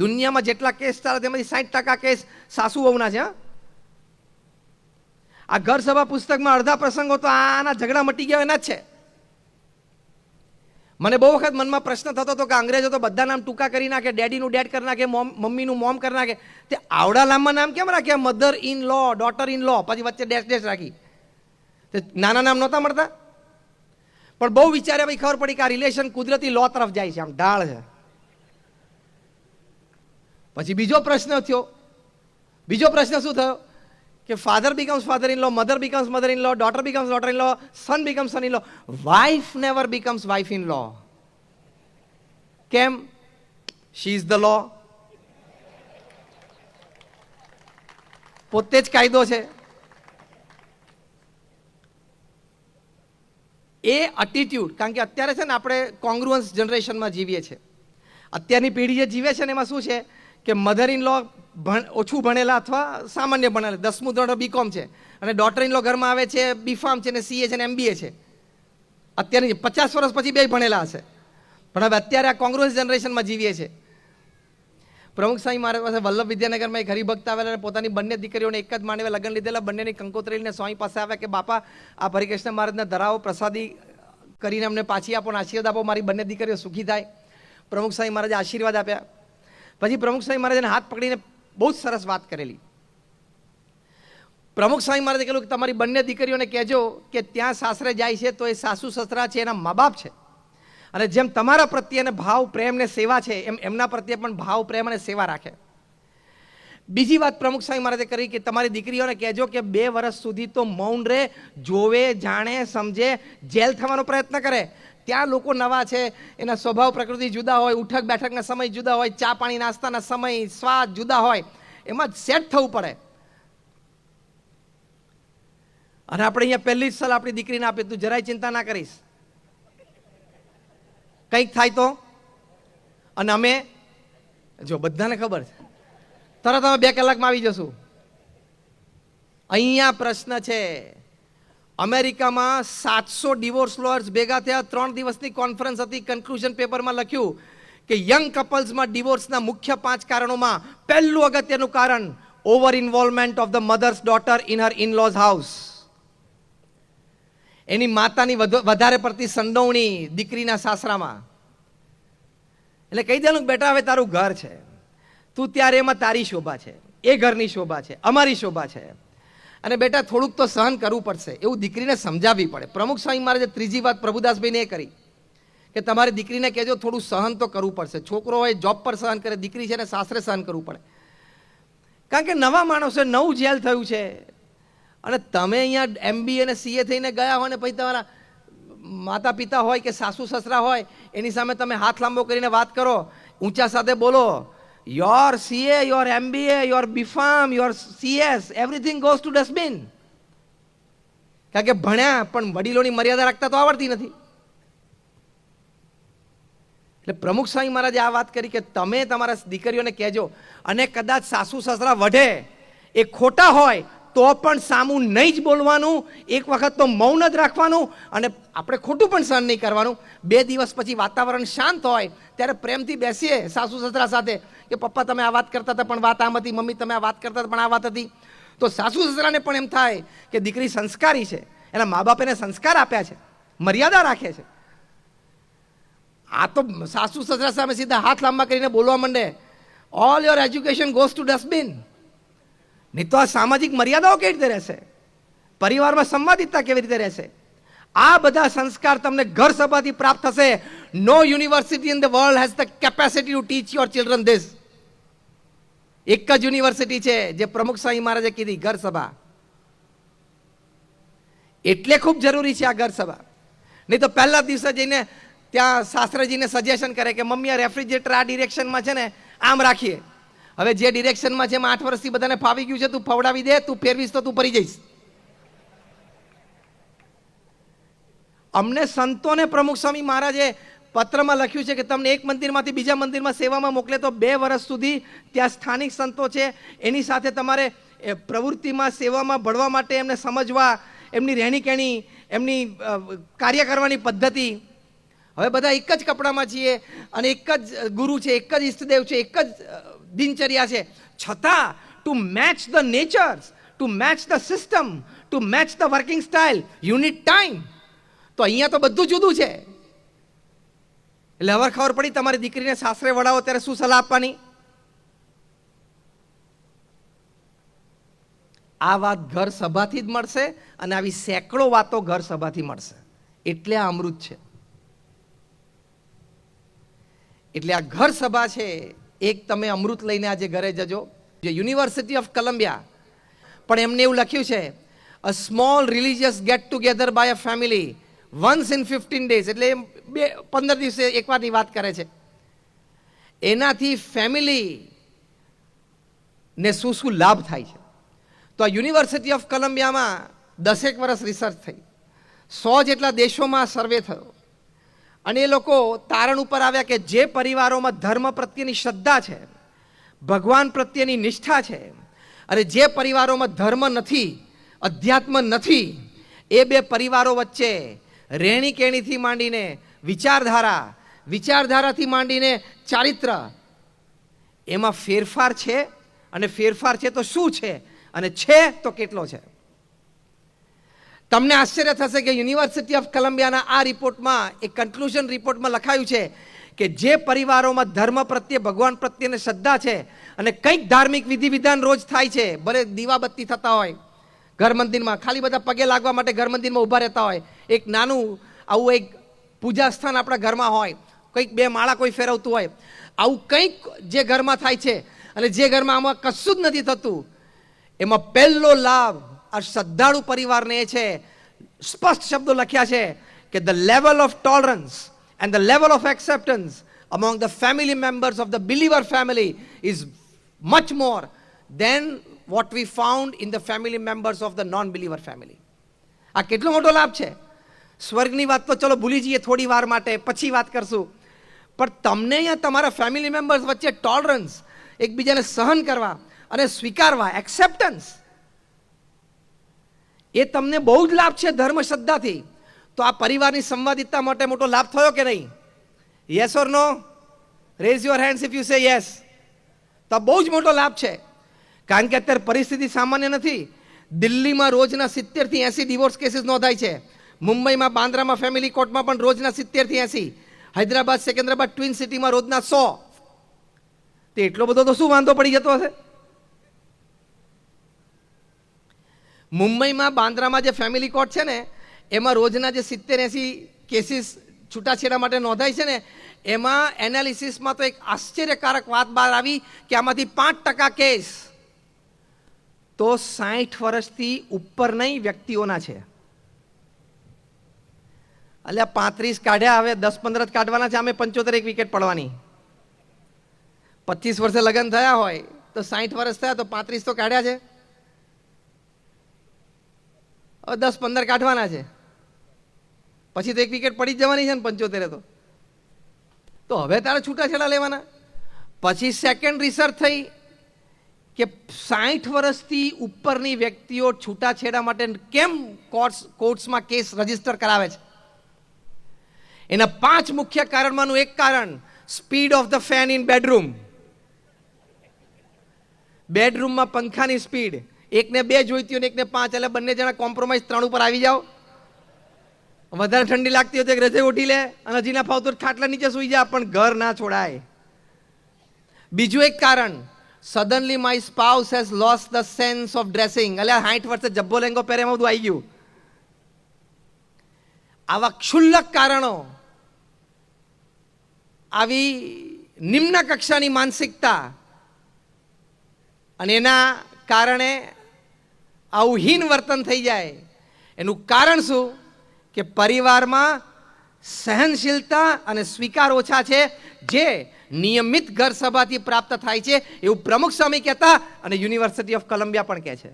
દુનિયામાં જેટલા કેસ ચાલે તેમાંથી સાઠ ટકા કેસ સાસુ વહુના છે આ ઘર સભા પુસ્તકમાં અડધા પ્રસંગો તો આના ઝઘડા મટી ગયા એના જ છે. મને બહુ વખત મનમાં પ્રશ્ન થતો હતો કે અંગ્રેજો તો બધા નામ ટૂંકા કરી નાખે, ડેડીનું ડેડ કરી નાખે, મોમ, મમ્મીનું મોમ કરી નાખે. તે આવડા લાંબા નામ કેમ રાખ્યા? Mother in law daughter in law પછી વચ્ચે ડેશ ડેશ રાખી. તે નાના નામ નહોતા મળતા. પણ બહુ વિચાર્યા, ભાઈ ખબર પડી કે આ રિલેશન કુદરતી લો તરફ જાય છે, આમ ઢાળ છે. પછી બીજો પ્રશ્ન થયો. બીજો પ્રશ્ન શું થયો? કે father becomes father in law mother becomes mother in law daughter becomes daughter in law son becomes son in law wife never becomes wife in law કેમ શી ઇઝ ધ લો પોતે જ કાયદો છે. એ અટીટ્યુડ કારણ કે અત્યારે છે ને આપણે કોંગ્રુઅન્સ જનરેશનમાં જીવીએ છીએ. અત્યારની પેઢી જે જીવે છે ને એમાં શું છે? કે મધર ઇન લો ભણ, ઓછું ભણેલા અથવા સામાન્ય ભણેલા. દસમું ધોરણ બીકોમ છે. અને ડોટર ઇન લો ઘરમાં આવે છે બીફાર્મ છે ને સીએ છે ને એમબીએ છે. અત્યારની પચાસ વર્ષ પછી બે ભણેલા હશે. પણ હવે અત્યારે આ કોંગ્રેસ જનરેશનમાં જીવીએ છે. પ્રમુખ સાંઈ મારા પાસે વલ્લભ વિદ્યાનગરમાં એક હરિભક્ત આવેલા અને પોતાની બંને દીકરીઓને એક જ માનવે લગ્ન લીધેલા. બંનેની કંકોત્રીને સ્વામી પાસે આવ્યા કે, બાપા, આ હરિકૃષ્ણ મહારાજના ધરાવો પ્રસાદી કરીને અમને પાછી આપો અને આશીર્વાદ આપો. મારી બંને દીકરીઓ સુખી થાય. પ્રમુખ સાંઈ મહારાજે આશીર્વાદ આપ્યા. પછી પ્રમુખ સ્વામી મહારાજને હાથ પકડીને બહુ સરસ વાત કરેલી. પ્રમુખ સ્વામી મહારાજે કહેલું કે તમારી બંને દીકરીઓને કહેજો કે ત્યાં સાસરે જાય છે તો એ સાસુ સસરા છે, એના મા બાપ છે. અને જેમ તમારા પ્રત્યે અને ભાવ, પ્રેમ ને સેવા છે, એમ એમના પ્રત્યે પણ ભાવ, પ્રેમ અને સેવા રાખે. બીજી વાત પ્રમુખ સ્વામી મહારાજે કરી કે તમારી દીકરીઓને કહેજો કે બે વર્ષ સુધી તો મૌન રહે, જોવે, જાણે, સમજે, જેલ થવાનો પ્રયત્ન કરે. ત્યાં લોકો નવા છે, એના સ્વભાવ પ્રકૃતિ જુદા હોય, ઉઠક બેઠકના સમય જુદા હોય, ચા પાણી નાસ્તાના સમય, સ્વાદ જુદા હોય, એમાં સેટ થવું પડે. અને આપણે અહીંયા પહેલી જ સલાહ આપણી દીકરીને આપી તું જરાય ચિંતા ના કરીશ. કંઈક થાય તો? અને અમે, જો બધાને ખબર છે તરત અમે બે કલાકમાં આવી જશું. અહીંયા પ્રશ્ન છે. અમેરિકામાં સાતસો ડિવોર્સ લોયર્સ ભેગા થયા, ત્રણ દિવસની કોન્ફરન્સ હતી કન્ક્લુઝન પેપરમાં લખ્યું કે યંગ કપલ્સમાં ડિવોર્સના મુખ્ય પાંચ કારણોમાં પહેલું અગત્યનું કારણ over involvement of the mother's daughter in her in laws house એની માતાની વધુ- વધારે પડતી સંડોવણી દીકરીના સાસરામાં. એટલે કહી દેલું બેટા, હવે તારું ઘર છે. તું ત્યારે એમાં તારી શોભા છે. એ ઘરની શોભા છે. અમારી શોભા છે. અને બેટા, થોડુંક તો સહન કરવું પડશે. એવું દીકરીને સમજાવવી પડે. પ્રમુખ સ્વામી મહારાજે ત્રીજી વાત પ્રભુદાસભાઈને એ કરી કે તમારી દીકરીને કહેજો, થોડું સહન તો કરવું પડશે. છોકરો હોય જોબ પર સહન કરે, દીકરી છે ને સાસરે સહન કરવું પડે. કારણ કે નવા માણસો નવું જેલ થયું છે. અને તમે અહીંયા એમબીએ અને સીએ થઈને ગયા હોય ને પછી તમારા માતા પિતા હોય કે સાસુ સસરા હોય, એની સામે તમે હાથ લાંબો કરીને વાત કરો, ઊંચા સાથે બોલો your CA your MBA your BFAM, your CS, everything goes to dustbin કારણ કે ભણ્યા પણ વડીલોની મર્યાદા રાખતા તો આવડતી નથી. એટલે પ્રમુખ સ્વામી મહારાજે આ વાત કરી કે તમે તમારા દીકરીઓને કહેજો અને કદાચ સાસુ સસરા વઢે એ ખોટા હોય તો પણ સામું નહીં જ બોલવાનું, એક વખત તો મૌન જ રાખવાનું અને આપણે ખોટું પણ સહન નહીં કરવાનું. બે દિવસ પછી વાતાવરણ શાંત હોય, ત્યારે પ્રેમથી બેસીએ સાસુ સસરા સાથે કે પપ્પા તમે આ વાત કરતા હતા, પણ વાત આમ હતી, મમ્મી તમે આ વાત કરતા હતા, પણ આ વાત હતી. તો સાસુ સસરાને પણ એમ થાય કે દીકરી સંસ્કારી છે, એના મા બાપ એને સંસ્કાર આપ્યા છે, મર્યાદા રાખે છે. આ તો સાસુ સસરા સામે સીધા હાથ લાંબા કરીને બોલવા માંડે. All your education goes to dustbin નહીં તો આ સામાજિક મર્યાદાઓ કેવી રીતે રહેશે? પરિવારમાં સંવાદિતતા કેવી રીતે રહેશે? આ બધા સંસ્કાર તમને ઘર સભાથી પ્રાપ્ત થશે. No university in the world has the capacity to teach your children this એક જ યુનિવર્સિટી છે, જે પ્રમુખ સ્વામી મહારાજે કીધી, ઘર સભા. એટલે ખૂબ જરૂરી છે આ ઘર સભા. નહીં તો પહેલા દિવસે જઈને ત્યાં શાસ્ત્રજીને સજેશન કરે કે, મમ્મી, આ રેફ્રિજરેટર આ ડિરેક્શનમાં છે ને, આમ રાખીએ. હવે જે ડિરેક્શનમાં છે આઠ વર્ષથી બધાને ફાવી ગયું છે, તું ફવડાવી દે, તું ફેરવીશ તો તું પડી જઈશ. અમને સંતોને પ્રમુખ સ્વામી મહારાજે પત્રમાં લખ્યું છે કે તમને એક મંદિરમાંથી બીજા મંદિરમાં સેવામાં મોકલે તો બે વર્ષ સુધી ત્યાં સ્થાનિક સંતો છે, એની સાથે તમારે પ્રવૃત્તિમાં, સેવામાં ભળવા માટે એમને સમજવા, એમની રહેણી કહેણી એમની કાર્ય કરવાની પદ્ધતિ. હવે બધા એક જ કપડામાં છીએ અને એક જ ગુરુ છે, એક જ ઈષ્ટદેવ છે, એક જ દિનચર્યા છે. છતાં to match the nature's to match the system to match the working style unit time તો અહીંયા તો બધું જુદું છે. એટલે હવે ખબર પડી તમારી દીકરીને સાસરે વળાવો, ત્યારે શું સલાહ આપવાની? આ વાત ઘર સભાથી જ મળશે અને આવી સેંકડો વાતો ઘર સભાથી મળશે. એટલે આ અમૃત છે. એટલે આ ઘર સભા છે એક તમે અમૃત લઈને આજે ઘરે જજો. જે યુનિવર્સિટી ઓફ કોલંબિયા પણ એમને એવું લખ્યું છે a small religious get together by a family once in fifteen days એટલે બે, પંદર દિવસે એકવારની વાત કરે છે. એનાથી ફેમિલી ને શું શું લાભ થાય છે? તો આ યુનિવર્સિટી ઓફ કોલંબિયામાં દસેક વર્ષ રિસર્ચ થઈ. સો જેટલા દેશોમાં સર્વે થયો. અને એ લોકો તારણ ઉપર આવ્યા કે જે પરિવારોમાં ધર્મ પ્રત્યેની શ્રદ્ધા છે, ભગવાન પ્રત્યેની નિષ્ઠા છે, અને જે પરિવારોમાં ધર્મ નથી, અધ્યાત્મ નથી, એ બે પરિવારો વચ્ચે રહેણી કેણીથી માંડીને વિચારધારા, વિચારધારાથી માંડીને ચારિત્ર, એમાં ફેરફાર છે, અને ફેરફાર છે તો શું છે, અને છે તો કેટલો છે? તમને આશ્ચર્ય થશે કે યુનિવર્સિટી ઓફ કોલંબિયાના આ રિપોર્ટમાં, એક કન્ક્લુઝન રિપોર્ટમાં લખાયું છે કે જે પરિવારોમાં ધર્મ પ્રત્યે, ભગવાન પ્રત્યેને શ્રદ્ધા છે અને કંઈક ધાર્મિક વિધિ વિધાન રોજ થાય છે, ભલે દીવાબત્તી થતા હોય, ઘર મંદિરમાં, ખાલી બધા પગે લાગવા માટે ઘર મંદિરમાં ઊભા રહેતા હોય, એક નાનું, આવું એક પૂજા સ્થાન આપણા ઘરમાં હોય, કંઈક બે માળા કોઈ ફેરવતું હોય, આવું કંઈક જે ઘરમાં થાય છે, અને જે ઘરમાં આમાં કશું જ નથી થતું, એમાં પહેલો લાભ આ શ્રદ્ધાળુ પરિવારને એ છે, સ્પષ્ટ શબ્દો લખ્યા છે કે the level of tolerance and the level of acceptance among the family members of the believer family is much more than what we found in the family members of the non-believer family. આ કેટલો મોટો લાભ છે સ્વર્ગની વાત તો ચલો ભૂલી જઈએ થોડી વાર માટે, પછી વાત કરશું પણ તમને અહીંયા તમારા ફેમિલી મેમ્બર્સ વચ્ચે ટોલરન્સ એકબીજાને સહન કરવા અને સ્વીકારવા એક્સેપ્ટન્સ એ તમને બહુ જ લાભ છે ધર્મ શ્રદ્ધાથી તો આ પરિવારની સંવાદિતતા માટે મોટો લાભ થયો કે નહીં? Yes or no raise your hands if you say yes તો બહુ જ મોટો લાભ છે. કારણ કે અત્યારે પરિસ્થિતિ સામાન્ય નથી. દિલ્હીમાં રોજના સિત્તેરથી એંસી ડિવોર્સ કેસીસ નોંધાય છે. મુંબઈમાં બાંદ્રામાં ફેમિલી કોર્ટમાં પણ રોજના સિત્તેરથી એંસી. હૈદરાબાદ, સિકંદરાબાદ ટ્વિન સિટીમાં રોજના સો. તે એટલો બધો તો શું વાંધો પડી જતો હશે? મુંબઈમાં બાંદ્રામાં જે ફેમિલી કોર્ટ છે ને, એમાં રોજના જે સિત્તેર એંસી કેસીસ છૂટાછેડા માટે નોંધાય છે ને, એમાં એનાલિસિસમાં તો એક આશ્ચર્યકારક વાત બહાર આવી કે આમાંથી પાંચ ટકા કેસ તો સાઠ વર્ષથી ઉપર નહીં વ્યક્તિઓના છે. એટલે પાંત્રીસ કાઢ્યા હવે, દસ પંદર જ કાઢવાના છે અમે પંચોતેર એક વિકેટ પડવાની. પચીસ વર્ષે લગ્ન થયા હોય તો સાઠ વર્ષ થયા તો પાંત્રીસ તો કાઢ્યા છે હવે દસ પંદર કાઢવાના છે. પછી તો એક વિકેટ પડી જ જવાની છે ને પંચોતેરે તો. તો હવે તારે છૂટાછેડા લેવાના. પછી સેકન્ડ રિસર્ચ થઈ કે સાઠ વર્ષથી ઉપરની વ્યક્તિઓ છૂટાછેડા માટે કેમ કોર્ટ્સ કોર્ટ્સમાં કેસ રજિસ્ટર કરાવે છે? એના પાંચ મુખ્ય કારણમાંનું એક કારણ speed of the fan in bedroom બેડરૂમમાં પંખાની સ્પીડ એકને બે જોઈતી હોય એકને પાંચ, એટલે બંને જણા કોમ્પ્રોમાઇઝ ત્રણ ઉપર આવી જાઓ. વધારે ઠંડી લાગતી હોય તો એક રજે ઉઠી લે અને હજી ના ફાવતું ખાટલા નીચે સુઈ જા, પણ ઘર ના છોડાય. બીજું એક કારણ suddenly my spouse has lost the sense of dressing એટલે હાઠ વર્ષે જબ્બો લેંગો પહેરે બધું આવી ગયું. આવા ક્ષુલ્લક કારણો, આવી નિમ્ન કક્ષાની માનસિકતા, અને એના કારણે આવું હીન વર્તન થઈ જાય. એનું કારણ શું? કે પરિવારમાં સહનશીલતા અને સ્વીકાર ઓછા છે, જે નિયમિત ઘર સભાથી પ્રાપ્ત થાય છે, એવું પ્રમુખ સ્વામી કહેતા અને યુનિવર્સિટી ઓફ કોલંબિયા પણ કહે છે.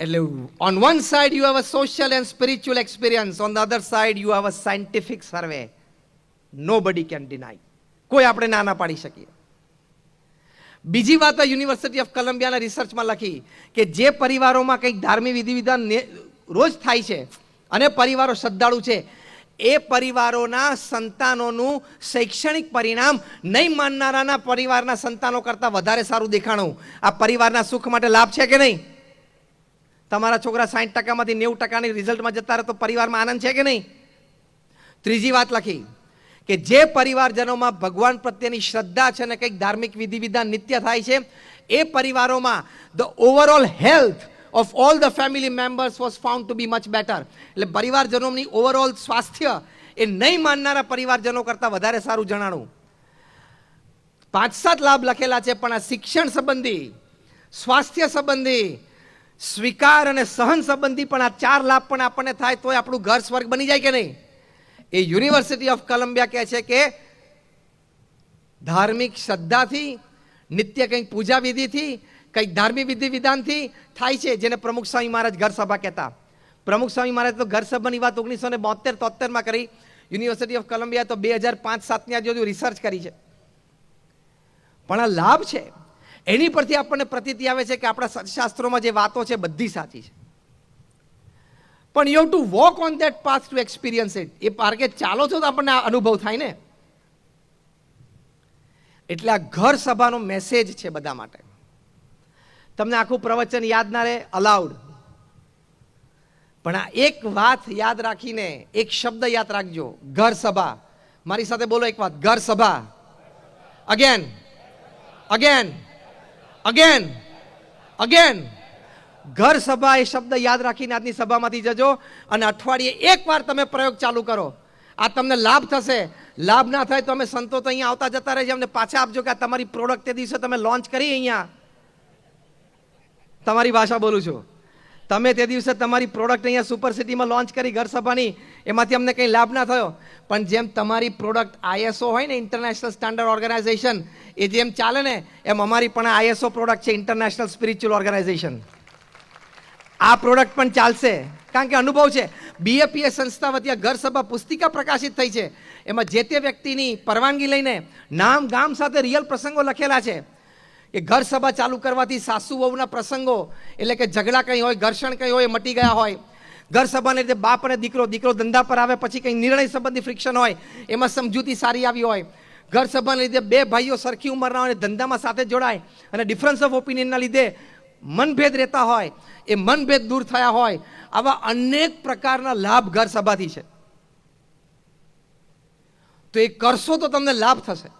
એટલે on one side you have a social and spiritual experience on the other side you have a scientific survey nobody can deny કોઈ આપણે ના ના પાડી શકીએ. બીજી વાત યુનિવર્સિટી ઓફ કોલંબિયાના રિસર્ચમાં લખી કે જે પરિવારોમાં કંઈક ધાર્મિક વિધિ વિધાન રોજ થાય છે અને પરિવારો શ્રદ્ધાળુ છે, એ પરિવારોના સંતાનોનું શૈક્ષણિક પરિણામ નહીં માનનારાના પરિવારના સંતાનો કરતાં વધારે સારું દેખાણું. આ પરિવારના સુખ માટે લાભ છે કે નહીં? તમારા છોકરા સાઠ ટકામાંથી નેવું ટકાની રિઝલ્ટમાં જતા રહે તો પરિવારમાં આનંદ છે કે નહીં? ત્રીજી વાત લખી કે જે પરિવારજનોમાં ભગવાન પ્રત્યેની શ્રદ્ધા છે અને કંઈક ધાર્મિક વિધિ વિધાન નિત્ય થાય છે, એ પરિવારોમાં the overall health of all the family members was found to be much better એટલે પરિવારજનોની ઓવરઓલ સ્વાસ્થ્ય એ નહીં માનનારા પરિવારજનો કરતાં વધારે સારું જણાણું. પાંચ સાત લાભ લખેલા છે, પણ આ શિક્ષણ સંબંધી, સ્વાસ્થ્ય સંબંધી, સ્વીકાર અને સહન સંબંધી પણ આ ચાર લાભ પણ આપણને થાય તો આપણું ઘર સ્વર્ગ બની જાય કે નહીં? એ યુનિવર્સિટી ઓફ કોલંબિયા કહે છે કે ધાર્મિક શ્રદ્ધાથી, નિત્ય કંઈક પૂજા વિધિથી, કંઈક ધાર્મિક વિધિ વિધાનથી થાય છે, જેને પ્રમુખ સ્વામી મહારાજ ઘર સભા કહેતા. પ્રમુખ સ્વામી મહારાજ તો ઘર સભાની વાત ઓગણીસો ને બોતેર તોતેરમાં કરી. યુનિવર્સિટી ઓફ કોલંબિયા તો બે હજાર પાંચ સાતની આજુ રિસર્ચ કરી છે. પણ આ લાભ છે. એની પરથી આપણને પ્રતીતિ આવે છે કે આપણા શાસ્ત્રોમાં જે વાતો છે બધી સાચી છે. પણ you to walk on that path to experience it એ માર્ગે ચાલો છો તો આપણને આ અનુભવ થાય ને? એટલે આ ઘર સભાનો મેસેજ છે બધા માટે. તમને આખું પ્રવચન યાદ ના રહે? અલાઉડ પણ આ એક વાત યાદ રાખીને, એક શબ્દ યાદ રાખજો. ઘર સભા. મારી સાથે બોલો એક વાત. ઘર સભા. અગેન અગેન અગેન અગેન ઘર સભા એ શબ્દ યાદ રાખીને આજની સભામાંથી જજો અને અઠવાડિયે એકવાર તમે પ્રયોગ ચાલુ કરો. આ તમને લાભ થશે. લાભ ના થાય તો અમે સંતો તો અહીંયા આવતા જતા રહે અમને પાછા આપજો કે આ તમારી પ્રોડક્ટ તે દિવસે તમે લોન્ચ કરી અહીંયા. તમારી ભાષા બોલું છું. તમે તે દિવસે તમારી પ્રોડક્ટ અહીંયા સુપર સિટીમાં લોન્ચ કરી ઘર સભાની. એમાંથી અમને કંઈ લાભ ના થયો. પણ જેમ તમારી પ્રોડક્ટ આઈએસઓ હોય ને ઇન્ટરનેશનલ સ્ટાન્ડર્ડ ઓર્ગેનાઇઝેશન એ જેમ ચાલે ને, એમ અમારી પણ આઈએસઓ પ્રોડક્ટ છે ઇન્ટરનેશનલ સ્પિરિચ્યુઅલ ઓર્ગેનાઇઝેશન આ પ્રોડક્ટ પણ ચાલશે. કારણ કે અનુભવ છે. બીએપીએ સંસ્થા વતી આ ઘર સભા પુસ્તિકા પ્રકાશિત થઈ છે. એમાં જે તે વ્યક્તિની પરવાનગી લઈને નામ, ગામ સાથે રિયલ પ્રસંગો લખેલા છે. કે ઘર સભા ચાલુ કરવાથી સાસુ વહુના પ્રસંગો, એટલે કે ઝઘડા કંઈ હોય, ઘર્ષણ કંઈ હોય, એ મટી ગયા હોય. ઘર સભાને લીધે બાપ અને દીકરો દીકરો ધંધા પર આવે, પછી કંઈ નિર્ણય સંબંધી ફ્રિક્શન હોય, એમાં સમજૂતી સારી આવી હોય. ઘર સભાને લીધે બે ભાઈઓ સરખી ઉંમરના હોય ધંધામાં સાથે જોડાય. અને ડિફરન્સ ઓફ ઓપિનિયનના લીધે મનભેદ રહેતા હોય, એ મનભેદ દૂર થયા હોય, આવા અનેક પ્રકારના લાભ ઘર સભાથી છે. તો એ કરશો તો તમને લાભ થશે.